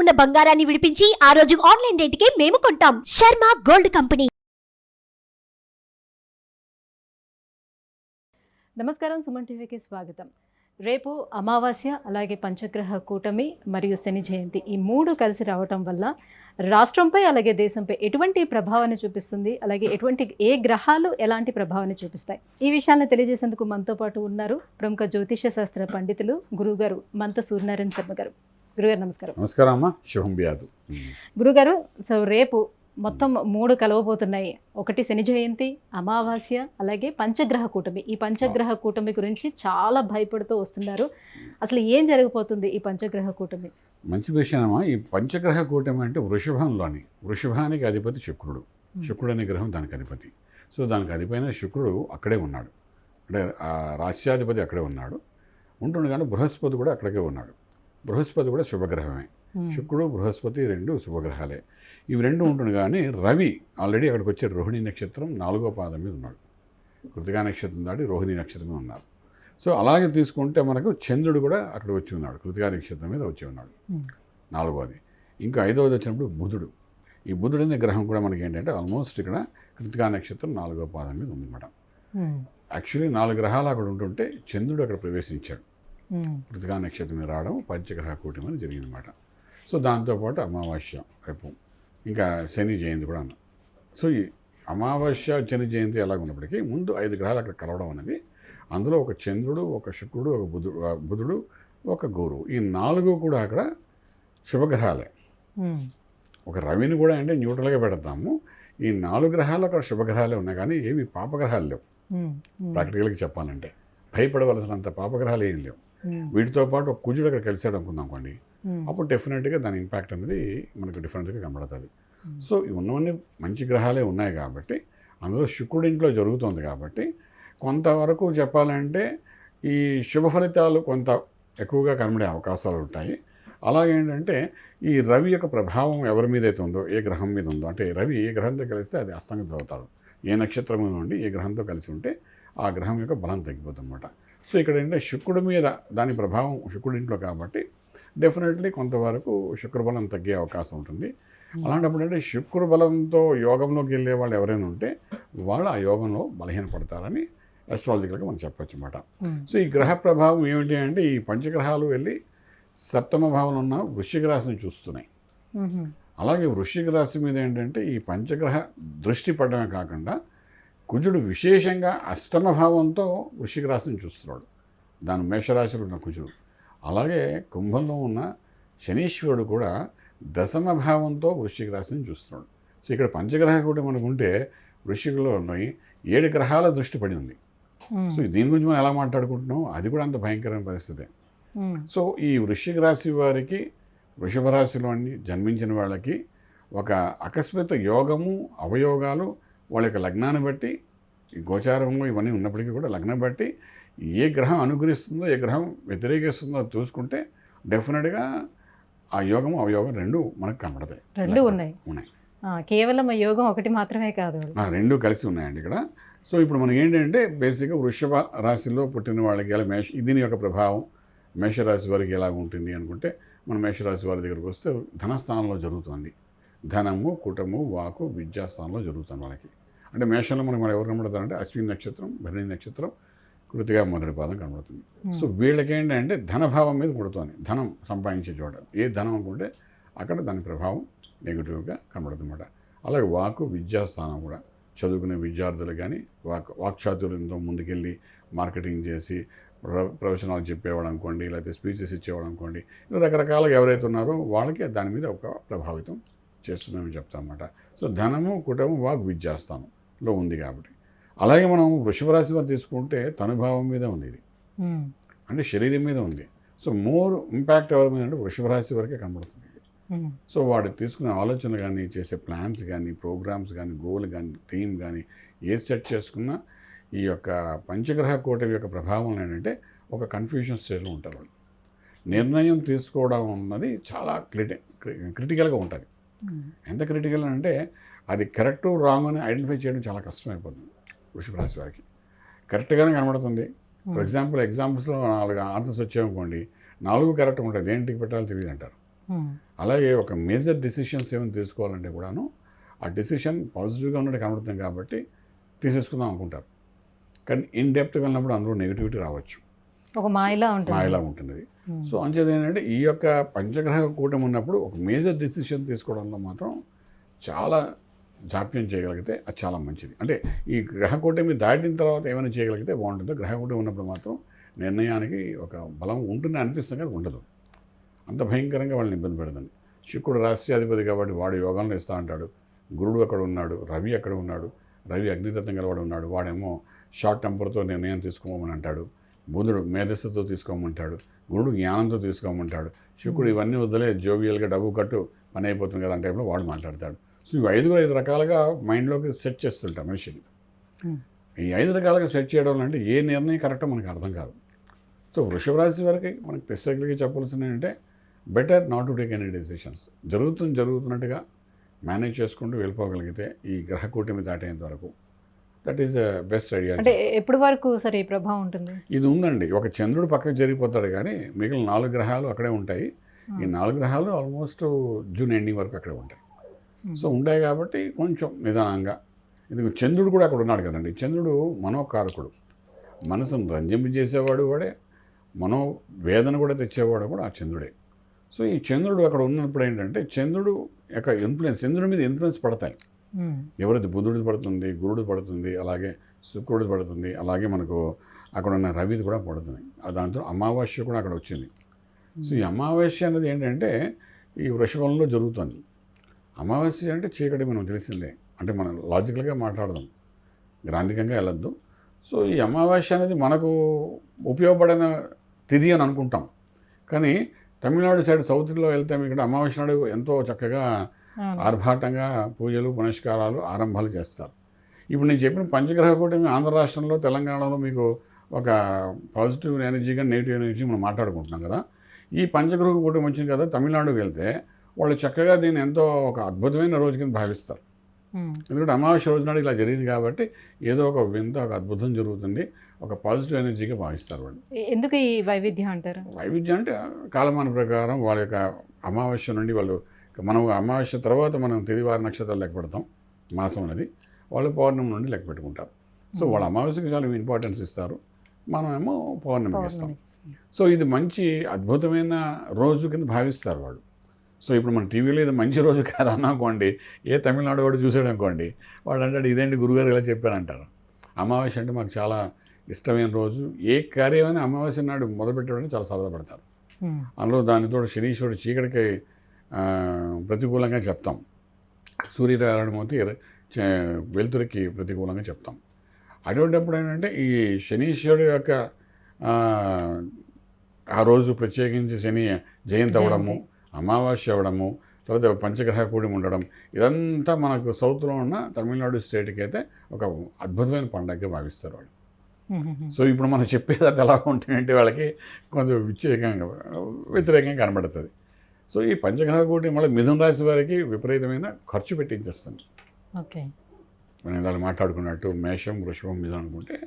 ఉన్న బంగారాన్ని విడిపించి ఆ రోజు ఆన్లైన్ రేటుకే మేము కొంటాం. Sharma gold company. నమస్కారం సుమన్ టీవీకి స్వాగతం. రేపు అమావాస్య అలాగే పంచగ్రహ కూటమి మరియు శని జయంతి ఈ మూడు కలిసి రావటం వల్ల రాష్ట్రంపై అలాగే దేశంపై ఎటువంటి ప్రభావాన్ని చూపిస్తుంది? అలాగే ఎటువంటి ఏ గ్రహాలు ఎలాంటి ప్రభావాన్ని చూపిస్తాయి? ఈ విషయాలను తెలియజేసేందుకు మనతో పాటు ఉన్నారు ప్రముఖ జ్యోతిష శాస్త్ర పండితులు గురుగారు మంత సూర్యనారాయణ శర్మ గారు. గురుగారు నమస్కారం. నమస్కారం అమ్మా. శుభం వ్యాధు గురుగారు సో రేపు మొత్తం మూడు కలవబోతున్నాయి. ఒకటి శని జయంతి అమావాస్య అలాగే పంచగ్రహ కూటమి. ఈ పంచగ్రహ కూటమి గురించి చాలా భయపడుతూ వస్తున్నారు. అసలు ఏం జరగబోతుంది ఈ పంచగ్రహ కూటమి? మంచి విషయం అమ్మా. ఈ పంచగ్రహ కూటమి అంటే వృషభంలోని వృషభానికి అధిపతి శుక్రుడు. శుక్రుడు అనే గ్రహం దానికి అధిపతి. సో దానికి అధిపైన శుక్రుడు అక్కడే ఉన్నాడు. అంటే ఆ రాష్ట్రాధిపతి అక్కడే ఉన్నాడు. ఉంటుండు కానీ బృహస్పతి కూడా అక్కడికే ఉన్నాడు. బృహస్పతి కూడా శుభగ్రహమే. శుక్రుడు బృహస్పతి రెండు శుభగ్రహాలే. ఇవి రెండు ఉంటుంది కానీ రవి ఆల్రెడీ అక్కడికి వచ్చే రోహిణి నక్షత్రం నాలుగో పాదం మీద ఉన్నాడు. కృతికా నక్షత్రం దాటి రోహిణి నక్షత్రం ఉన్నారు. సో అలాగే తీసుకుంటే మనకు చంద్రుడు కూడా అక్కడ వచ్చి ఉన్నాడు. కృతికా నక్షత్రం మీద వచ్చి ఉన్నాడు. నాలుగోది. ఇంకా ఐదవది వచ్చినప్పుడు బుధుడు. ఈ బుధుడు అనే గ్రహం కూడా మనకి ఏంటంటే ఆల్మోస్ట్ ఇక్కడ కృతికా నక్షత్రం నాలుగో పాదం మీద ఉందన్నమాట. యాక్చువల్లీ నాలుగు గ్రహాలు అక్కడ ఉంటుంటే చంద్రుడు అక్కడ ప్రవేశించాడు. కృతికా నక్షత్రం రావడం పంచగ్రహ కూటమి అని జరిగిందన్నమాట. సో దాంతోపాటు అమావాస్య రేపు ఇంకా శని జయంతి కూడా అన్నాం. సో ఈ అమావాస్య శని జయంతి ఎలాగ ఉన్నప్పటికీ ముందు ఐదు గ్రహాలు అక్కడ కలవడం అనేది అందులో ఒక చంద్రుడు ఒక శుక్రుడు ఒక బుధుడు బుధుడు ఒక గురువు ఈ నాలుగు కూడా అక్కడ శుభగ్రహాలే. ఒక రవిని కూడా అంటే న్యూట్రల్గా పెడతాము. ఈ నాలుగు గ్రహాలు అక్కడ శుభగ్రహాలే ఉన్నాయి కానీ ఏమి పాపగ్రహాలు లేవు. ప్రాక్టికల్గా చెప్పాలంటే. భయపడవలసినంత పాపగ్రహాలు ఏం లేవు. వీటితో పాటు ఒక కుజుడు అక్కడ కలిసాడు అనుకుందాం అనుకోండి అప్పుడు డెఫినెట్గా దాని ఇంపాక్ట్ అనేది మనకు డిఫరెంట్గా కనబడుతుంది. సో ఇవి ఉన్నవన్నీ మంచి గ్రహాలే ఉన్నాయి కాబట్టి అందులో శుక్రుడి ఇంట్లో జరుగుతుంది కాబట్టి కొంతవరకు చెప్పాలంటే ఈ శుభ ఫలితాలు కొంత ఎక్కువగా కనబడే అవకాశాలు ఉంటాయి. అలాగే ఏంటంటే ఈ రవి యొక్క ప్రభావం ఎవరి మీద అయితే ఉందో ఏ గ్రహం మీద ఉందో అంటే రవి ఏ గ్రహంతో కలిస్తే అది అస్తంగతి అవుతాడు. ఏ నక్షత్రం ఉండి ఏ గ్రహంతో కలిసి ఉంటే ఆ గ్రహం యొక్క బలం తగ్గిపోతుంది అనమాట సో ఇక్కడ ఏంటంటే శుక్రుడి మీద దాని ప్రభావం శుక్రుడి ఇంట్లో కాబట్టి డెఫినెట్లీ కొంతవరకు శుక్రబలం తగ్గే అవకాశం ఉంటుంది. అలాంటప్పుడు అంటే శుక్ర బలంతో యోగంలోకి వెళ్ళే వాళ్ళు ఎవరైనా ఉంటే వాళ్ళు ఆ యోగంలో బలహీనపడతారని అస్ట్రాలజికల్గా మనం చెప్పొచ్చు అనమాట సో ఈ గ్రహ ప్రభావం ఏమిటి అంటే ఈ పంచగ్రహాలు వెళ్ళి సప్తమ భావంలో ఉన్న వృశ్చిక రాశిని చూస్తున్నాయి. అలాగే వృశ్చిక రాశి మీద ఏంటంటే ఈ పంచగ్రహ దృష్టి పడడమే కాకుండా కుజుడు విశేషంగా అష్టమ భావంతో వృశ్చిక రాశిని చూస్తున్నాడు. దాని మేషరాశిలో ఉన్న కుజుడు. అలాగే కుంభంలో ఉన్న శనీశ్వరుడు కూడా దశమ భావంతో వృశ్చిక రాశిని చూస్తున్నాడు. సో ఇక్కడ పంచగ్రహ కూడా మనకు ఉంటే వృశ్చికలో ఉన్నాయి ఏడు గ్రహాల దృష్టి పడి ఉంది. సో దీని గురించి మనం ఎలా మాట్లాడుకుంటున్నాం అది కూడా అంత భయంకరమైన పరిస్థితి. సో ఈ వృశ్చిక రాశి వారికి వృషభ రాశిలోని జన్మించిన వాళ్ళకి ఒక అకస్మాత్ యోగము అవయోగాలు వాళ్ళ యొక్క లగ్నాన్ని బట్టి ఈ గోచారంలో ఇవన్నీ ఉన్నప్పటికీ కూడా లగ్నం బట్టి ఏ గ్రహం అనుగ్రహిస్తుందో ఏ గ్రహం వ్యతిరేకిస్తుందో చూసుకుంటే డెఫినెట్గా ఆ యోగము అవయోగం రెండు మనకు కనబడతాయి. రెండు ఉన్నాయి. ఉన్నాయి. కేవలం ఆ యోగం ఒకటి మాత్రమే కాదు రెండు కలిసి ఉన్నాయండి ఇక్కడ. సో ఇప్పుడు మనకి ఏంటంటే బేసిక్గా వృషభ రాశిలో పుట్టిన వాళ్ళకి ఎలా మేష దీని యొక్క ప్రభావం మేషరాశి వారికి ఎలా ఉంటుంది అనుకుంటే మన మేషరాశి వారి దగ్గరికి వస్తే ధనస్థానంలో జరుగుతుంది. ధనము కుటము వాకు విద్యాస్థానంలో జరుగుతుంది వాళ్ళకి. అంటే మేషంలో మనకి మనం ఎవరు కనబడతారంటే అశ్విని నక్షత్రం భరణి నక్షత్రం కృతిగా మొదటి పాదం కనబడుతుంది. సో వీళ్ళకి ఏంటంటే ధనభావం మీద పుడుతుంది ధనం సంపాదించే చోట. ఏ ధనం అనుకుంటే అక్కడ దాని ప్రభావం నెగిటివ్గా కనబడుతుందన్నమాట. అలాగే వాకు విద్యాస్థానం కూడా. చదువుకునే విద్యార్థులు కానీ వాక్ వాక్చాతుర్యంతో ముందుకెళ్ళి మార్కెటింగ్ చేసి ప్ర- ప్రవచనాలు చెప్పేవాడు అనుకోండి లేకపోతే స్పీచెస్ ఇచ్చేవాడు అనుకోండి ఇలా రకరకాలుగా ఎవరైతే ఉన్నారో వాళ్ళకి దాని మీద ఒక ప్రభావితం చేస్తున్నామని చెప్తామన్నమాట. సో ధనము కుటుంబం వాక్ విద్యాస్థానంలో ఉంది కాబట్టి. అలాగే మనం వృషభ రాశి వారు తీసుకుంటే తనుభావం మీద ఉంది ఇది అంటే శరీరం మీద ఉంది. సో మోర్ ఇంపాక్ట్ ఎవరి మీద అంటే వృషభ రాశి వరకే కనబడుతుంది. సో వాడు తీసుకునే ఆలోచనలు కానీ చేసే ప్లాన్స్ కానీ ప్రోగ్రామ్స్ కానీ గోల్ కానీ థీమ్ కానీ ఏది సెట్ చేసుకున్నా ఈ యొక్క పంచగ్రహ కూటమి యొక్క ప్రభావం ఏంటంటే ఒక కన్ఫ్యూజన్ స్టేజ్లో ఉంటారు వాళ్ళు. నిర్ణయం తీసుకోవడం అన్నది చాలా క్రిటి క్రిటికల్గా ఉంటుంది. ఎంత క్రిటికల్ అంటే అది కరెక్ట్ రాంగ్ అని ఐడెంటిఫై చేయడం చాలా కష్టమైపోతుంది వృషభ రాశి వారికి. కరెక్ట్గానే కనబడుతుంది. ఫర్ ఎగ్జాంపుల్ ఎగ్జాంపుల్స్లో నాలుగు ఆన్సర్స్ వచ్చాయనుకోండి నాలుగు కరెక్ట్ ఉంటుంది దేంటికి పెట్టాలో తెలియదు అంటారు. అలాగే ఒక మేజర్ డెసిషన్స్ ఏమైనా తీసుకోవాలంటే కూడాను ఆ డెసిషన్ పాజిటివ్గా ఉన్నట్టు కనబడుతుంది కాబట్టి తీసేసుకుందాం అనుకుంటారు. కానీ ఇన్ డెప్త్ వెళ్ళినప్పుడు అందులో నెగిటివిటీ రావచ్చు. ఒక మాయలా ఉంటుంది. మాయలా ఉంటుంది. సో అంచేది ఏంటంటే ఈ యొక్క పంచగ్రహ కూటమి ఉన్నప్పుడు ఒక మేజర్ డెసిషన్ తీసుకోవడంలో మాత్రం చాలా జాప్యం చేయగలిగితే అది చాలా మంచిది. అంటే ఈ గ్రహకూటమి దాటిన తర్వాత ఏమైనా చేయగలిగితే బాగుంటుందో గ్రహకూటమి ఉన్నప్పుడు మాత్రం నిర్ణయానికి ఒక బలం ఉంటుంది అనిపిస్తుంది కానీ ఉండదు. అంత భయంకరంగా వాళ్ళని ఇబ్బంది పెడుతుంది శుక్రుడు రహస్యాధిపతి కాబట్టి వాడు యోగాలను ఇస్తా అంటాడు గురుడు అక్కడ ఉన్నాడు రవి అక్కడ ఉన్నాడు రవి అగ్నితత్వం గలవాడు ఉన్నాడు వాడేమో షార్ట్ టెంపర్తో నిర్ణయం తీసుకోమని అంటాడు బుధుడు మేధస్సుతో తీసుకోమంటాడు గురుడు జ్ఞానంతో తీసుకోమంటాడు శుక్రుడు ఇవన్నీ వదిలే జోవియల్గా డబ్బు కట్టు పని అయిపోతుంది కదా అంటే వాడు మాట్లాడతాడు. సో ఇవి ఐదుగురు ఐదు రకాలుగా మైండ్లోకి సెట్ చేస్తుంటాం మనిషిని. ఈ ఐదు రకాలుగా సెట్ చేయడం అంటే ఏ నిర్ణయం కరెక్టో మనకు అర్థం కాదు. సో వృషభ రాశి వరకు మనకి స్పెసిఫిక్గా చెప్పాల్సింది ఏంటంటే better not to take any decisions జరుగుతుంది జరుగుతున్నట్టుగా మేనేజ్ చేసుకుంటూ వెళ్ళిపోగలిగితే ఈ గ్రహ కూటమి దాటేంత వరకు. దట్ ఈస్ బెస్ట్ ఐడియా అంటే ఎప్పటి వరకు సరే ఈ ప్రభావం ఉంటుంది? ఇది ఉందండి. ఒక చంద్రుడు పక్కకు జరిగిపోతాడు కానీ మిగిలిన నాలుగు గ్రహాలు అక్కడే ఉంటాయి. ఈ నాలుగు గ్రహాలు ఆల్మోస్ట్ జూన్ ఎండింగ్ వరకు అక్కడే ఉంటాయి. సో ఉంటాయి కాబట్టి కొంచెం నిదానంగా. ఇది చంద్రుడు కూడా అక్కడ ఉన్నాడు కదండి. చంద్రుడు మనోకారకుడు. మనసును రంజింపజేసేవాడు వాడే. మనో వేదన కూడా తెచ్చేవాడు కూడా ఆ చంద్రుడే. సో ఈ చంద్రుడు అక్కడ ఉన్నప్పుడు ఏంటంటే చంద్రుడు యొక్క ఇన్ఫ్లుయెన్స్ చంద్రుడి మీద ఇన్ఫ్లుయెన్స్ పడతాయి. ఎవరైతే బుధుడిది పడుతుంది గురుడు పడుతుంది అలాగే శుక్రుడిది పడుతుంది అలాగే మనకు అక్కడ ఉన్న రవిది కూడా పడుతుంది. దాంతో అమావాస్య కూడా అక్కడ వచ్చింది. సో ఈ అమావాస్య అనేది ఏంటంటే ఈ వృషభంలో జరుగుతుంది. అమావాస్య అంటే చీకటి మనం తెలిసిందే. అంటే మనం లాజికల్గా మాట్లాడదాం. గ్రాంధికంగా వెళ్ళొద్దు. సో ఈ అమావాస్య అనేది మనకు ఉపయోగపడిన తిథి అని అనుకుంటాం. కానీ తమిళనాడు సైడ్ సౌత్లో వెళ్తే ఇక్కడ అమావాస్య నాడు ఎంతో చక్కగా. ఆర్భాటంగా పూజలు పునస్కారాలు ఆరంభాలు చేస్తారు. ఇప్పుడు నేను చెప్పిన పంచగ్రహ కూటమి ఆంధ్ర రాష్ట్రంలో తెలంగాణలో మీకు ఒక పాజిటివ్ ఎనర్జీగా నెగిటివ్ ఎనర్జీ మనం మాట్లాడుకుంటున్నాం కదా. ఈ పంచగ్రహ కూటమి వచ్చింది కదా తమిళనాడుకి వెళ్తే వాళ్ళు చక్కగా దీన్ని ఎంతో ఒక అద్భుతమైన రోజు కింద భావిస్తారు. ఎందుకంటే అమావాస్య రోజు నాడు ఇలా జరిగింది కాబట్టి ఏదో ఒక వింత ఒక అద్భుతం జరుగుతుంది. ఒక పాజిటివ్ ఎనర్జీగా భావిస్తారు వాళ్ళు. ఎందుకు ఈ వైవిధ్యం అంటారు? వైవిధ్యం అంటే కాలమాన ప్రకారం వాళ్ళ యొక్క అమావాస్య నుండి వాళ్ళు మనం అమావాస్య తర్వాత మనం తిదివారి నక్షత్రాలు లెక్క పెడతాం మాసం అనేది. వాళ్ళు పౌర్ణమి నుండి లెక్క పెట్టుకుంటారు. సో వాళ్ళ అమావాస్యకి చాలా ఇంపార్టెన్స్ ఇస్తారు. మనమేమో పౌర్ణమికి ఇస్తాం. సో ఇది మంచి అద్భుతమైన రోజు కింద భావిస్తారు వాళ్ళు. సో ఇప్పుడు మన టీవీలో ఇది మంచి రోజు కాదు అనుకోండి ఏ తమిళనాడు వాడు చూసాడు అనుకోండి వాడు అంటాడు ఇదేంటి గురుగారు ఇలా చెప్పారంటారు? అమావాస్య అంటే మాకు చాలా ఇష్టమైన రోజు. ఏ కార్యమైనా అమావాస్య నాడు మొదలుపెట్టడానికి చాలా సరదాపడతారు. అందులో దానితో శనీశ్వరుడు చీకటికి ప్రతికూలంగా చెప్తాం. సూర్యనారాయణమూర్తి వెలుతురికి ప్రతికూలంగా చెప్తాం. అటువంటిప్పుడు ఏంటంటే ఈ శనీశ్వరుడు యొక్క ఆ రోజు ప్రత్యేకించి శని జయంతి అవ్వడము అమావాస్య అవ్వడము తర్వాత పంచగ్రహ కూడి ఉండడం ఇదంతా మనకు సౌత్లో ఉన్న తమిళనాడు స్టేట్కి అయితే ఒక అద్భుతమైన పండగగా భావిస్తారు వాళ్ళు. సో ఇప్పుడు మనం చెప్పేది ఎలా ఉంటుందంటే వాళ్ళకి కొంచెం వ్యతిరేకంగా వ్యతిరేకంగా కనబడుతుంది. సో ఈ పంచగ్రహ కూటి మళ్ళీ మిథున రాశి వారికి విపరీతమైన ఖర్చు పెట్టించేస్తుంది. ఓకే. మనం ఇలా మాట్లాడుకున్నట్టు మేషం వృషభం మిథునం అనుకుంటే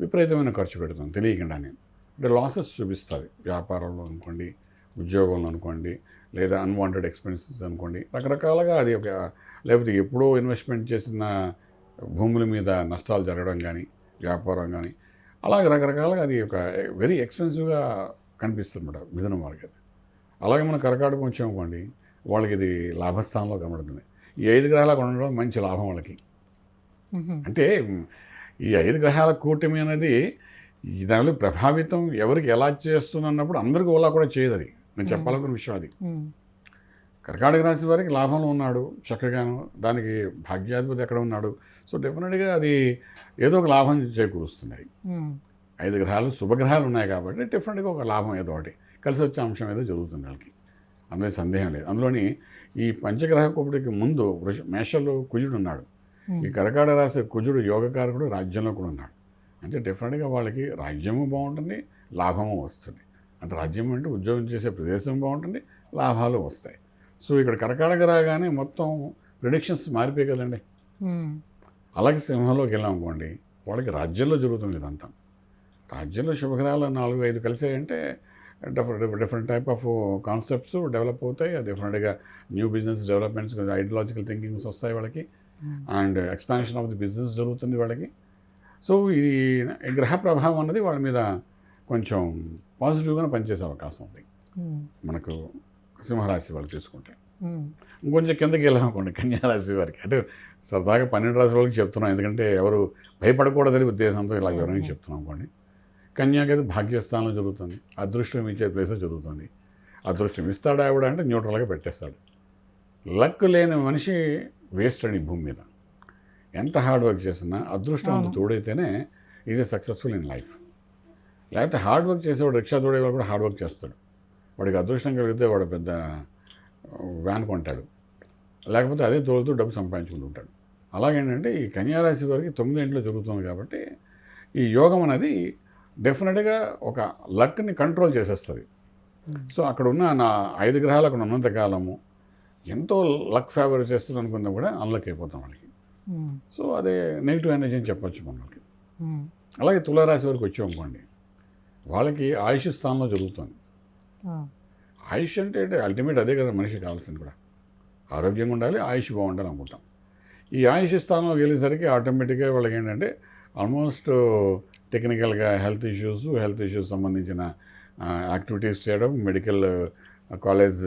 విపరీతమైన ఖర్చు పెడుతుంది. తెలియకుండానే. అంటే లాసెస్ చూపిస్తుంది. వ్యాపారంలో అనుకోండి ఉద్యోగంలో అనుకోండి లేదా అన్వాంటెడ్ ఎక్స్పెన్సెస్ అనుకోండి రకరకాలుగా అది ఒక లేకపోతే ఎప్పుడో ఇన్వెస్ట్మెంట్ చేసిన భూముల మీద నష్టాలు జరగడం కానీ వ్యాపారం కానీ అలాగే రకరకాలుగా అది ఒక వెరీ ఎక్స్పెన్సివ్గా కనిపిస్తుంది అన్నమాట మిథునం వాళ్ళకి అది. అలాగే మన కరకాటకం వచ్చామనుకోండి వాళ్ళకి ఇది లాభస్థానంలో కనబడుతుంది. ఈ ఐదు గ్రహాలకు ఉండడం మంచి లాభం వాళ్ళకి. అంటే ఈ ఐదు గ్రహాల కూటమి అనేది దానిలో ప్రభావితం ఎవరికి ఎలా చేస్తుంది అన్నప్పుడు అందరికీ ఓలా కూడా చేయదు అది. నేను చెప్పాలనుకున్న విషయం అది. కర్కాటక రాశి వారికి లాభంలో ఉన్నాడు చక్కగాను దానికి భాగ్యాధిపతి ఎక్కడ ఉన్నాడు. సో డెఫినెట్గా అది ఏదో ఒక లాభం చేకూరుస్తున్నాయి. ఐదు గ్రహాలు శుభగ్రహాలు ఉన్నాయి కాబట్టి డెఫినెట్గా ఒక లాభం ఏదో ఒకటి. కలిసి వచ్చే అంశం ఏదో జరుగుతుంది వాళ్ళకి. అందులో సందేహం లేదు. అందులోని ఈ పంచగ్రహ కూపుడికి ముందు వృష మేషలో కుజుడు ఉన్నాడు. ఈ కర్కాటక రాశి కుజుడు యోగకారకుడు రాజ్యంలో కూడా ఉన్నాడు. అంటే డెఫినెట్గా వాళ్ళకి రాజ్యము బాగుంటుంది లాభము వస్తుంది. అంటే రాజ్యం అంటే ఉద్యోగం చేసే ప్రదేశం బాగుంటుంది లాభాలు వస్తాయి. సో ఇక్కడ కర్కాటక రాగానే మొత్తం ప్రిడిక్షన్స్ మారిపోయి కదండి. అలాగే సింహంలోకి వెళ్ళామనుకోండి వాళ్ళకి రాజ్యంలో జరుగుతుంది ఇదంతా. రాజ్యంలో శుభగ్రహాలు నాలుగు ఐదు కలిసాయంటే different different type of concepts develop అవుతాయి. డిఫరెంట్గా new business developments ideological thinkings వస్తాయి వాళ్ళకి. And expansion of the business జరుగుతుంది వాళ్ళకి. సో ఈ గ్రహ ప్రభావం అన్నది వాళ్ళ మీద కొంచెం పాజిటివ్గానే పనిచేసే అవకాశం ఉంది. మనకు సింహరాశి వాళ్ళు తీసుకుంటే ఉమ్, ఇంకొంచెం కిందకి వెళ్ళామనుకోండి కన్యారాశి వారికి. అంటే సరదాగా పన్నెండు రాశి వాళ్ళకి చెప్తున్నాం. ఎందుకంటే ఎవరు భయపడకూడదని ఉద్దేశంతో ఇలా వివరంగా చెప్తున్నాం అనుకోండి. కన్యాకి అయితే భాగ్యస్థానంలో జరుగుతుంది. అదృష్టం ఇచ్చే ప్లేస్లో జరుగుతుంది. అదృష్టం ఇస్తాడా ఆవిడ అంటే న్యూట్రల్గా పెట్టేస్తాడు. లక్ లేని మనిషి వేస్ట్ అండి ఈ భూమి మీద. ఎంత హార్డ్ వర్క్ చేసినా అదృష్టం అంత. తోడైతేనే ఈజ్ సక్సెస్ఫుల్ ఇన్ లైఫ్. లేకపోతే హార్డ్ వర్క్ చేసేవాడు రిక్షా తోడేవాడు కూడా హార్డ్ వర్క్ చేస్తాడు. వాడికి అదృష్టం కలిగితే వాడు పెద్ద వ్యాన్ కొంటాడు. లేకపోతే అదే తోలుతూ డబ్బు సంపాదించుకుంటుంటాడు అలాగేంటంటే ఈ కన్యారాశి వారికి తొమ్మిది ఇంట్లో జరుగుతుంది కాబట్టి ఈ యోగం అనేది డెఫినెట్గా ఒక లక్ని కంట్రోల్ చేసేస్తుంది. సో అక్కడ ఉన్న నా ఐదు గ్రహాలు అక్కడ ఉన్నంత కాలము ఎంతో లక్ ఫేవర్ చేస్తుంది అనుకున్నా కూడా అన్లక్ అయిపోతాం వాళ్ళకి. సో అదే నెగిటివ్ ఎనర్జీ అని చెప్పొచ్చు మనకి. అలాగే తులారాశి వరకు వచ్చాం అనుకోండి వాళ్ళకి ఆయుష్ స్థానంలో జరుగుతుంది. ఆయుష్ అంటే అల్టిమేట్ అదే కదా మనిషికి కావాల్సింది కూడా. ఆరోగ్యంగా ఉండాలి ఆయుష్ బాగుండాలి అనుకుంటాం. ఈ ఆయుష్ స్థానంలోకి వెళ్ళేసరికి ఆటోమేటిక్గా వాళ్ళకి ఏంటంటే ఆల్మోస్ట్ టెక్నికల్గా హెల్త్ ఇష్యూస్ హెల్త్ ఇష్యూస్ సంబంధించిన యాక్టివిటీస్ చేయడం మెడికల్ కాలేజ్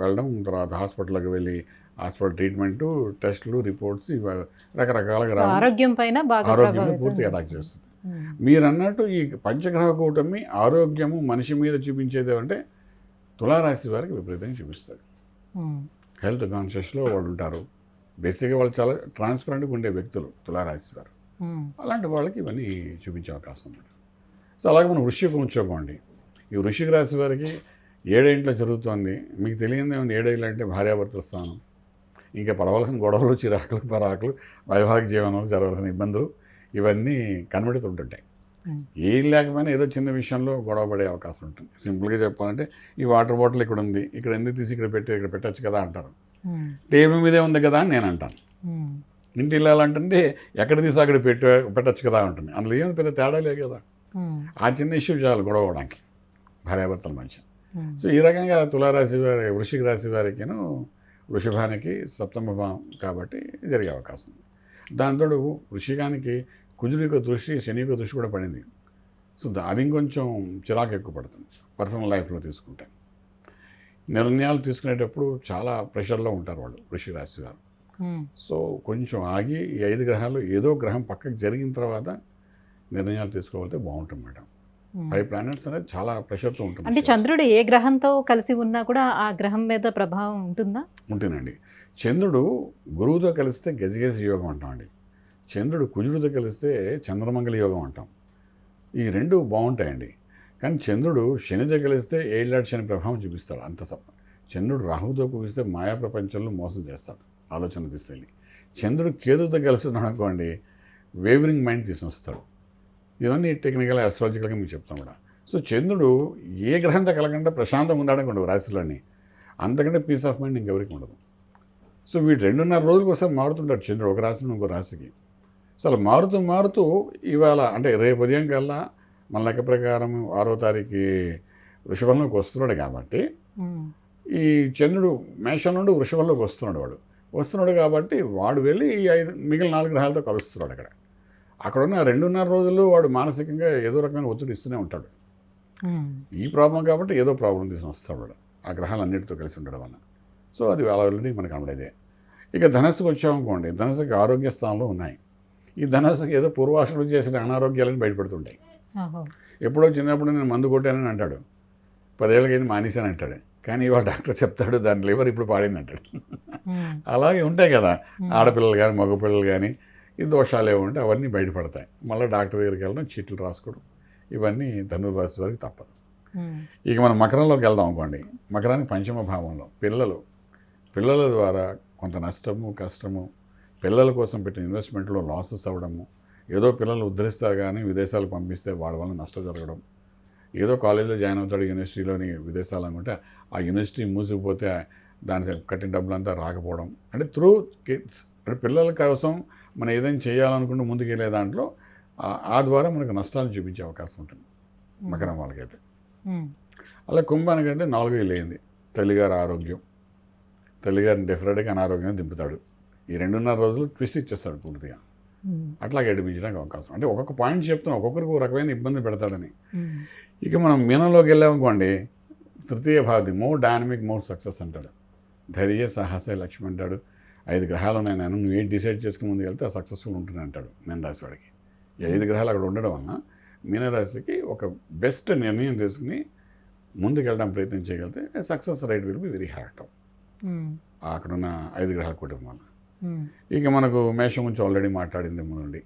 వెళ్ళడం తర్వాత హాస్పిటల్కి వెళ్ళి హాస్పిటల్ ట్రీట్మెంటు టెస్టులు రిపోర్ట్స్ ఇవి రకరకాలుగా ఆరోగ్యం పైన ఆరోగ్యం పూర్తిగా అటాక్ చేస్తుంది. ఉమ్, మీరు అన్నట్టు ఈ పంచగ్రహ కూటమి ఆరోగ్యము మనిషి మీద చూపించేది అంటే తులారాశి వారికి విపరీతంగా చూపిస్తారు. ఉమ్, హెల్త్ కాన్షియస్లో వాళ్ళు ఉంటారు. బేసిక్గా వాళ్ళు చాలా ట్రాన్స్పరెంట్గా ఉండే వ్యక్తులు తులారాశి వారు. ఉమ్, అలాంటి వాళ్ళకి ఇవన్నీ చూపించే అవకాశం ఉంది. సో అలాగే మనం వృశ్చికం ఉంచుకోండి ఈ వృశ్చిక రాశి వారికి ఏడేంట్లో జరుగుతోంది? మీకు తెలియదు ఏమైనా ఏడేళ్ళు అంటే భార్యాభర్తల స్థానం. ఇంకా పడవలసిన గొడవలు చిరాకులు పరాకులు వైవాహిక జీవనంలో జరగవలసిన ఇబ్బందులు. ఇవన్నీ కనబడుతుంటుంటాయి. ఏం లేకపోయినా ఏదో చిన్న విషయంలో గొడవ పడే అవకాశం ఉంటుంది. సింపుల్గా చెప్పాలంటే ఈ వాటర్ బాటిల్ ఇక్కడ ఉంది ఇక్కడ ఎందుకు తీసి ఇక్కడ పెట్టి ఇక్కడ పెట్టచ్చు కదా అంటారు. టేబుల్ మీదే ఉంది కదా అని నేను అంటాను. ఇంటి వెళ్ళాలంటే ఎక్కడ తీసి అక్కడ పెట్ట పెట్టచ్చు కదా ఉంటుంది అందులో ఏం పెద్ద తేడా లేదు కదా. ఆ చిన్న ఇష్యూ చాలు గొడవ అవడానికి భార్యాభర్తల ఉమ్, సో ఈ రకంగా తులారాశి వారి వృషిక రాశి వారికిను వృషభానికి సప్తమ భావం కాబట్టి జరిగే అవకాశం ఉంది. దాంతో వృషికానికి కుజుడి యొక్క దృష్టి శని యొక్క దృష్టి కూడా పడింది. సో అది ఇంకొంచెం చిరాకు ఎక్కువ పడుతుంది పర్సనల్ లైఫ్లో తీసుకుంటే. నిర్ణయాలు తీసుకునేటప్పుడు చాలా ప్రెషర్లో ఉంటారు వాళ్ళు వృషిక రాశి వారు. సో కొంచెం ఆగి ఈ ఐదు గ్రహాలు ఏదో గ్రహం పక్కకి జరిగిన తర్వాత నిర్ణయాలు తీసుకోవాలంటే బాగుంటుంది మేడం. ఫైవ్ ప్లానెట్స్ అనేది చాలా ప్రెషర్తో అంటే ఉంటుంది చంద్రుడు ఏ గ్రహంతో కలిసి ఉన్నా కూడా ఆ గ్రహం మీద ప్రభావం ఉంటుందా? ఉంటుందండి. చంద్రుడు గురువుతో కలిస్తే గజగజ యోగం అంటామండి చంద్రుడు కుజుడితో కలిస్తే చంద్రమంగళ యోగం అంటాం. ఈ రెండు బాగుంటాయండి. కానీ చంద్రుడు శనితో కలిస్తే ఏళ్ళాడు శని ప్రభావం చూపిస్తాడు అంత సప చంద్రుడు రాహుతో కుగిస్తే మాయా ప్రపంచంలో మోసం చేస్తాడు ఆలోచన తీసుకెళ్ళి చంద్రుడు కేతుతో కలుస్తున్నాడు అనుకోండి వేవరింగ్ మైండ్ తీసుకొస్తాడు. ఇవన్నీ టెక్నికల్ ఆస్ట్రాలజికల్గా మీకు చెప్తాం కూడా. సో చంద్రుడు ఏ గ్రహంతో కలగకుండా ప్రశాంతంగా ఉన్నాడని ఉండవు రాశిలోని అంతకంటే పీస్ ఆఫ్ మైండ్ ఇంకెవరికి ఉండదు. సో వీడు రెండున్నర రోజులకు ఒకసారి మారుతుంటాడు చంద్రుడు ఒక రాశి ఇంకో రాశికి. సో అలా మారుతూ మారుతూ ఇవాళ అంటే రేపు ఉదయం కల్లా మన లెక్క ప్రకారం ఆరో తారీఖు వృషభంలోకి వస్తున్నాడు కాబట్టి ఈ చంద్రుడు మేషం నుండి వృషభంలోకి వస్తున్నాడు వాడు. వస్తున్నాడు కాబట్టి వాడు వెళ్ళి ఈ ఐదు మిగిలిన నాలుగు గ్రహాలతో కలుస్తున్నాడు అక్కడ. అక్కడ ఉన్న రెండున్నర రోజులు వాడు మానసికంగా ఏదో రకమైన ఒత్తిడి ఇస్తూనే ఉంటాడు. ఈ ప్రాబ్లం కాబట్టి ఏదో ప్రాబ్లం తీసుకుని వస్తాడు వాడు. ఆ గ్రహాలు అన్నిటితో కలిసి ఉండడం వల్ల. సో అది ఆల్రెడీ మనకు కనబడేదే ఇక ధనస్సుకు వచ్చామనుకోండి ధనస్సుకి ఆరోగ్య స్థానంలో ఉన్నాయి. ఈ ధనస్సుకి ఏదో పూర్వాశ్రమం చేసిన అనారోగ్యాలను బయటపడుతుంటాయి. ఎప్పుడో చిన్నప్పుడు నేను మందు కొట్టానని అంటాడు. పదేళ్ళకి మానేశాను అంటాడు. కానీ ఇవాళ డాక్టర్ చెప్తాడు దాని లివర్ ఇప్పుడు పాడింది అంటాడు. అలాగే ఉంటాయి కదా. ఆడపిల్లలు కానీ మగపిల్లలు కానీ ఈ దోషాలు ఏమి ఉంటే అవన్నీ బయటపడతాయి. మళ్ళీ డాక్టర్ దగ్గరికి వెళ్ళడం చీట్లు రాసుకోవడం ఇవన్నీ ధనుర్రాశి వారికి తప్పదు. ఇక మనం మకరంలోకి వెళ్దాం అనుకోండి. మకరానికి పంచమ భావంలో పిల్లలు పిల్లల ద్వారా కొంత నష్టము కష్టము పిల్లల కోసం పెట్టిన ఇన్వెస్ట్మెంట్లో లాసెస్ అవ్వడము ఏదో పిల్లలు ఉద్ధరిస్తారు కానీ విదేశాలకు పంపిస్తే వాళ్ళ వల్ల నష్టం జరగడం. ఏదో కాలేజీలో జాయిన్ అవుతాడు యూనివర్సిటీలోని విదేశాలు అనుకుంటే ఆ యూనివర్సిటీ మూసుకుపోతే దాని కట్టిన డబ్బులంతా రాకపోవడం. అంటే త్రూ కిడ్స్ అంటే పిల్లల కోసం మనం ఏదైనా చేయాలనుకుంటే ముందుకు వెళ్ళే దాంట్లో ఆ- ద్వారా మనకు నష్టాలను చూపించే అవకాశం ఉంటుంది. మకరం వాళ్ళకైతే. అలా కుంభానికి అంటే నాలుగు వేలు అయింది తల్లిగారి ఆరోగ్యం. తల్లిగారిని డెఫినెట్గా అనారోగ్యం దింపుతాడు. ఈ రెండున్నర రోజులు ట్విస్ట్ ఇచ్చేస్తాడు పూర్తిగా. ఉమ్, అట్లా గడిపించడానికి అవకాశం. అంటే ఒక్కొక్క పాయింట్ చెప్తాం ఒక్కొక్కరికి ఒక రకమైన ఇబ్బంది పెడతాడని. ఉమ్, ఇక మనం మీనంలోకి వెళ్ళామనుకోండి తృతీయ భావతి మోర్ డైనమిక్ మోర్ సక్సెస్ అంటాడు. ధైర్య సాహస లక్ష్మి అంటాడు. ఐదు గ్రహాలు ఉన్నాయి నేను నువ్వు ఏం డిసైడ్ చేసుకుని ముందు వెళ్తే సక్సెస్ఫుల్ ఉంటుంది అంటాడు మీనరాశి వాడికి. ఐదు గ్రహాలు అక్కడ ఉండడం వలన మీనరాశికి ఒక బెస్ట్ నిర్ణయం తీసుకుని ముందుకు వెళ్ళడం ప్రయత్నం చేయగలిగితే success right will be very um, అక్కడున్న ఐదు గ్రహాల కుటుంబం వల్ల ఉమ్, ఇక మనకు మేషం నుంచి ఆల్రెడీ మాట్లాడింది ముందుండి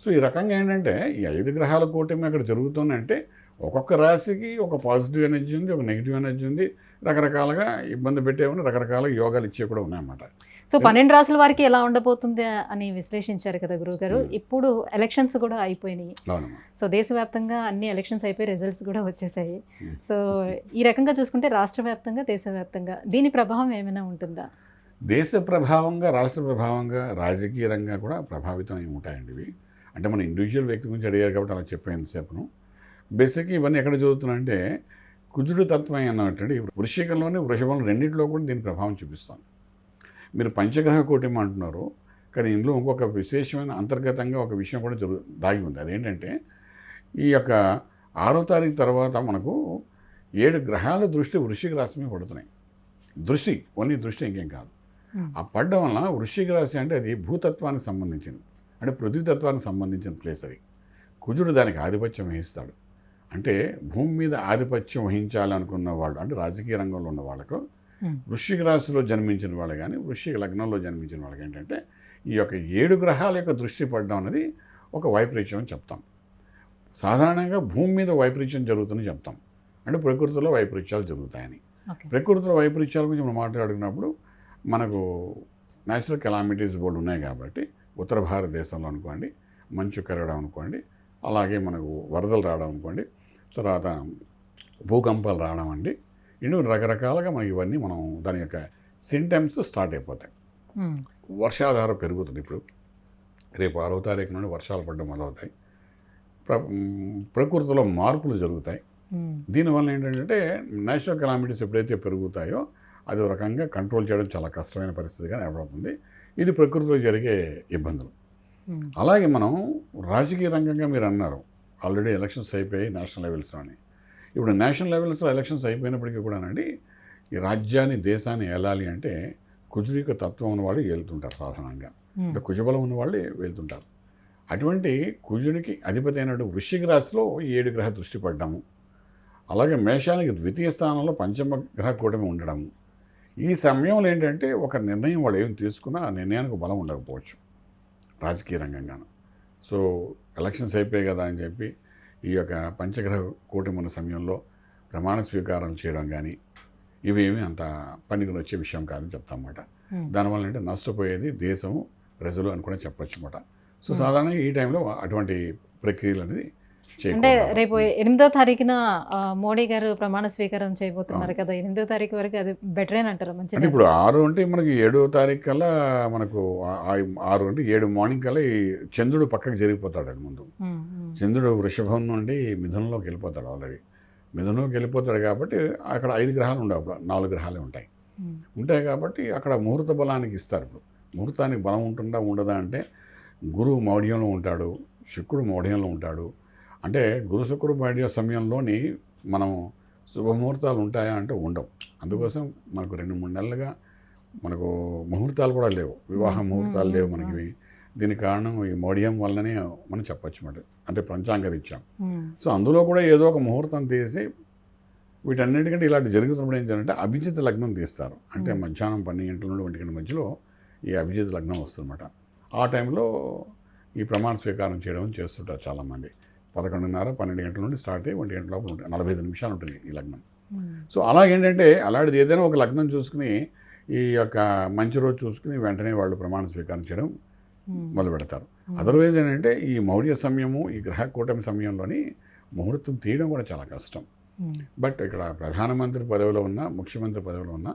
సో ఈ రకంగా ఏంటంటే ఈ ఐదు గ్రహాల కూటమి అక్కడ జరుగుతుందంటే ఒక్కొక్క రాశికి ఒక పాజిటివ్ ఎనర్జీ ఉంది ఒక నెగిటివ్ ఎనర్జీ ఉంది. రకరకాలుగా ఇబ్బంది పెట్టేవని రకరకాల యోగాలు ఇచ్చే కూడా ఉన్నాయన్నమాట. సో పన్నెండు రాసుల వారికి ఎలా ఉండబోతుంది అని విశ్లేషించారు కదా గురుగారు ఉమ్. ఇప్పుడు ఎలక్షన్స్ కూడా అయిపోయినాయి. సో దేశవ్యాప్తంగా అన్ని ఎలక్షన్స్ అయిపోయి రిజల్ట్స్ కూడా వచ్చేసాయి. సో ఈ రకంగా చూసుకుంటే రాష్ట్ర వ్యాప్తంగా దేశవ్యాప్తంగా దీని ప్రభావం ఏమైనా ఉంటుందా? దేశ ప్రభావంగా రాష్ట్ర ప్రభావంగా రాజకీయ రంగా కూడా ప్రభావితం అయి ఉంటాయండి ఇవి. అంటే మన ఇండివిజువల్ వ్యక్తి గురించి అడిగారు కాబట్టి అలా చెప్పాను బేసిక్గా ఇవన్నీ ఎక్కడ చదువుతున్నాయంటే కుజుడు తత్వం అన్నటువంటి వృషికంలోని వృషభంలో రెండింటిలో కూడా దీని ప్రభావం చూపిస్తాను. మీరు పంచగ్రహ కూటమి అంటున్నారు కానీ ఇందులో ఇంకొక విశేషమైన అంతర్గతంగా ఒక విషయం కూడా జరుగు దాగి ఉంది. అదేంటంటే ఈ యొక్క ఆరో తారీఖు తర్వాత మనకు ఏడు గ్రహాల దృష్టి వృషిక రాశి మీద పడుతున్నాయి. దృష్టి ఓన్లీ దృష్టి ఇంకేం కాదు. ఆ పడ్డం వలన వృశ్చిక రాశి అంటే అది భూతత్వానికి సంబంధించింది. అంటే పృథ్వీతత్వానికి సంబంధించిన ప్లేస్ అది. కుజుడు దానికి ఆధిపత్యం వహిస్తాడు. అంటే భూమి మీద ఆధిపత్యం వహించాలనుకున్న వాళ్ళు అంటే రాజకీయ రంగంలో ఉన్న వాళ్ళకు. వృశ్చిక రాశిలో జన్మించిన వాళ్ళు కానీ వృశ్చిక లగ్నంలో జన్మించిన వాళ్ళకి ఏంటంటే ఈ యొక్క ఏడు గ్రహాల యొక్క దృష్టి పడడం అనేది ఒక వైపరీత్యం అని చెప్తాం. సాధారణంగా భూమి మీద వైపరీత్యం జరుగుతుందని చెప్తాం. అంటే ప్రకృతిలో వైపరీత్యాలు జరుగుతాయని. ప్రకృతిలో వైపరీత్యాల గురించి మనం మాట్లాడుకున్నప్పుడు మనకు నేచురల్ కెలామిటీస్ బోర్డు ఉన్నాయి కాబట్టి ఉత్తర భారతదేశంలో అనుకోండి మంచు కరగడం అనుకోండి అలాగే మనకు వరదలు రావడం అనుకోండి తర్వాత భూకంపాలు రావడం అండి. ఇన్ని రకరకాలుగా మనకి ఇవన్నీ మనం దాని యొక్క సింటమ్స్ స్టార్ట్ అయిపోతాయి. వర్షాధారం పెరుగుతుంది ఇప్పుడు. రేపు ఆరో తారీఖు నుండి వర్షాలు పడడం మొదలవుతాయి. ప్ర ప్రకృతిలో మార్పులు జరుగుతాయి. దీనివల్ల ఏంటంటే నేషనల్ కెలామిటీస్ ఎప్పుడైతే పెరుగుతాయో అది ఒక రకంగా కంట్రోల్ చేయడం చాలా కష్టమైన పరిస్థితిగా ఏర్పడుతుంది ఇది ప్రకృతిలో జరిగే ఇబ్బందులు. అలాగే మనం రాజకీయ రంగంగా మీరు అన్నారు. ఆల్రెడీ ఎలక్షన్స్ అయిపోయాయి నేషనల్ లెవెల్స్లోని ఇప్పుడు నేషనల్ లెవెల్స్లో ఎలక్షన్స్ అయిపోయినప్పటికీ కూడానండి ఈ రాజ్యాన్ని దేశాన్ని ఏలాలి అంటే కుజుడిక తత్వం ఉన్నవాళ్ళు వెళ్తుంటారు సాధారణంగా. కుజబలం ఉన్న వాళ్ళే వెళ్తుంటారు అటువంటి కుజునికి అధిపతి అయినటువంటి వృశ్చిక రాశిలో ఏడు గ్రహ దృష్టి పడ్డాము. అలాగే మేషానికి ద్వితీయ స్థానంలో పంచమ గ్రహ కూటమి ఉండడము. ఈ సమయంలో ఏంటంటే ఒక నిర్ణయం వాళ్ళు ఏం తీసుకున్నా ఆ నిర్ణయానికి బలం ఉండకపోవచ్చు. రాజకీయ రంగంగాను. సో ఎలక్షన్స్ అయిపోయాయి కదా అని చెప్పి ఈ యొక్క పంచగ్రహ కూటమి ఉన్న సమయంలో ప్రమాణ స్వీకారం చేయడం కానీ ఇవేమీ అంత పనికి వచ్చే విషయం కాదని చెప్తామన్నమాట. ఉమ్. దానివల్ల అంటే నష్టపోయేది దేశము ప్రజలు అని కూడా చెప్పొచ్చు అనమాట సో సాధారణంగా ఈ టైంలో అటువంటి ప్రక్రియలు అనేది అంటే. రేపు ఎనిమిదో తారీఖున మోడీ గారు ప్రమాణ స్వీకారం చేయబోతున్నారు కదా. ఎనిమిదో తారీఖు వరకు అది బెటరేన్ అంటారు అంటే మంచి ఇప్పుడు ఆరు అంటే మనకి ఏడో తారీఖు కల్లా మనకు ఆరు అంటే ఏడు మార్నింగ్ కల్లా ఈ చంద్రుడు పక్కకు జరిగిపోతాడు ముందు. చంద్రుడు వృషభం నుండి మిథునంలోకి వెళ్ళిపోతాడు ఆల్రెడీ. మిథునంలోకి వెళ్ళిపోతాడు కాబట్టి అక్కడ ఐదు గ్రహాలు ఉండవు అప్పుడు. నాలుగు గ్రహాలే ఉంటాయి. ఉంటాయి కాబట్టి అక్కడ ముహూర్త బలానికి ఇస్తారు ఇప్పుడు. ముహూర్తానికి బలం ఉంటుందా ఉండదా అంటే గురువు మౌఢ్యంలో ఉంటాడు శుక్రుడు మౌఢ్యంలో ఉంటాడు అంటే గురు శుక్రుడు మౌఢ్య సమయంలోని మనం శుభముహూర్తాలు ఉంటాయా అంటే ఉండవు. అందుకోసం మనకు రెండు మూడు నెలలుగా మనకు ముహూర్తాలు కూడా లేవు. వివాహ. ముహూర్తాలు లేవు. మనకి దీనికి కారణం ఈ మౌఢ్యం వల్లనే మనం చెప్పొచ్చు మాట. అంటే పంచాంగరీత్యం సో అందులో కూడా ఏదో ఒక ముహూర్తం తీసి వీటన్నిటికంటే ఇలాంటి జరుగుతున్నప్పుడు ఏం చేయాలంటే అభిజిత్ లగ్నం తీస్తారు. అంటే. మధ్యాహ్నం పన్నెండు గంటల నుండి ఒంటి గంట మధ్యలో ఈ అభిజిత్ లగ్నం వస్తుందన్నమాట. ఆ టైంలో ఈ ప్రమాణ స్వీకారం చేయడం చేస్తుంటారు చాలామంది. పదకొండున్నర పన్నెండు గంటల నుండి స్టార్ట్ అయ్యి ఒంటి గంట లోపల ఉంటుంది నలభై ఐదు నిమిషాలు ఉంటుంది ఈ లగ్నం. సో అలాగేంటంటే అలాంటిది ఏదైనా ఒక లగ్నం చూసుకుని ఈ యొక్క మంచి రోజు చూసుకుని వెంటనే వాళ్ళు ప్రమాణ స్వీకారం చేయడం మొదలు పెడతారు. అదర్వైజ్ ఏంటంటే ఈ మౌర్య సమయము ఈ గ్రహ కూటమి సమయంలోని ముహూర్తం తీయడం కూడా చాలా కష్టం. బట్ ఇక్కడ ప్రధానమంత్రి పదవిలో ఉన్న ముఖ్యమంత్రి పదవిలో ఉన్న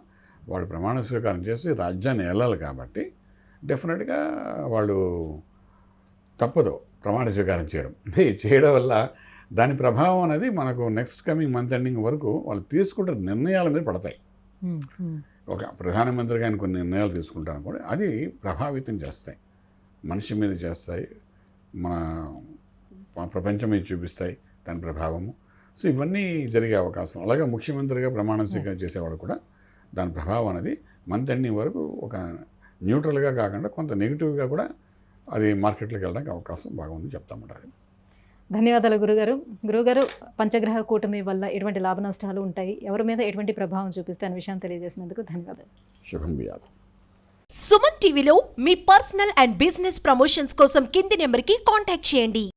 వాళ్ళు ప్రమాణ స్వీకారం చేసి రాజ్యాన్ని వెళ్ళాలి కాబట్టి డెఫినెట్గా వాళ్ళు తప్పదు. ప్రమాణ స్వీకారం చేయడం. ఇది చేయడం వల్ల దాని ప్రభావం అనేది మనకు నెక్స్ట్ కమింగ్ మంత్ ఎండింగ్ వరకు వాళ్ళు తీసుకుంటున్న నిర్ణయాల మీద పడతాయి. ఒక ప్రధానమంత్రిగా ఆయన కొన్ని నిర్ణయాలు తీసుకుంటాను కూడా అది ప్రభావితం చేస్తాయి. మనిషి మీద చేస్తాయి మన మన ప్రపంచం మీద చూపిస్తాయి దాని ప్రభావము. సో ఇవన్నీ జరిగే అవకాశం. అలాగే ముఖ్యమంత్రిగా ప్రమాణ స్వీకారం చేసేవాడు కూడా దాని ప్రభావం అనేది మంత్ ఎండింగ్ వరకు ఒక న్యూట్రల్గా కాకుండా కొంత నెగిటివ్గా కూడా అది మార్కెట్లోకి వెళ్ళడానికి అవకాశం బాగుంది చెప్తామంటారు ధన్యవాదాలు గురుగారు. గురుగారు పంచగ్రహ కూటమి వల్ల ఎటువంటి లాభ నష్టాలు ఉంటాయి? ఎవరి మీద ఎటువంటి ప్రభావం చూపిస్తే అనే విషయాన్ని తెలియజేసినందుకు ధన్యవాదాలు. శుభం సుమన్ టీవీలో మీ పర్సనల్ అండ్ బిజినెస్ ప్రమోషన్స్ కోసం కింది నెంబర్కి కాంటాక్ట్ చేయండి.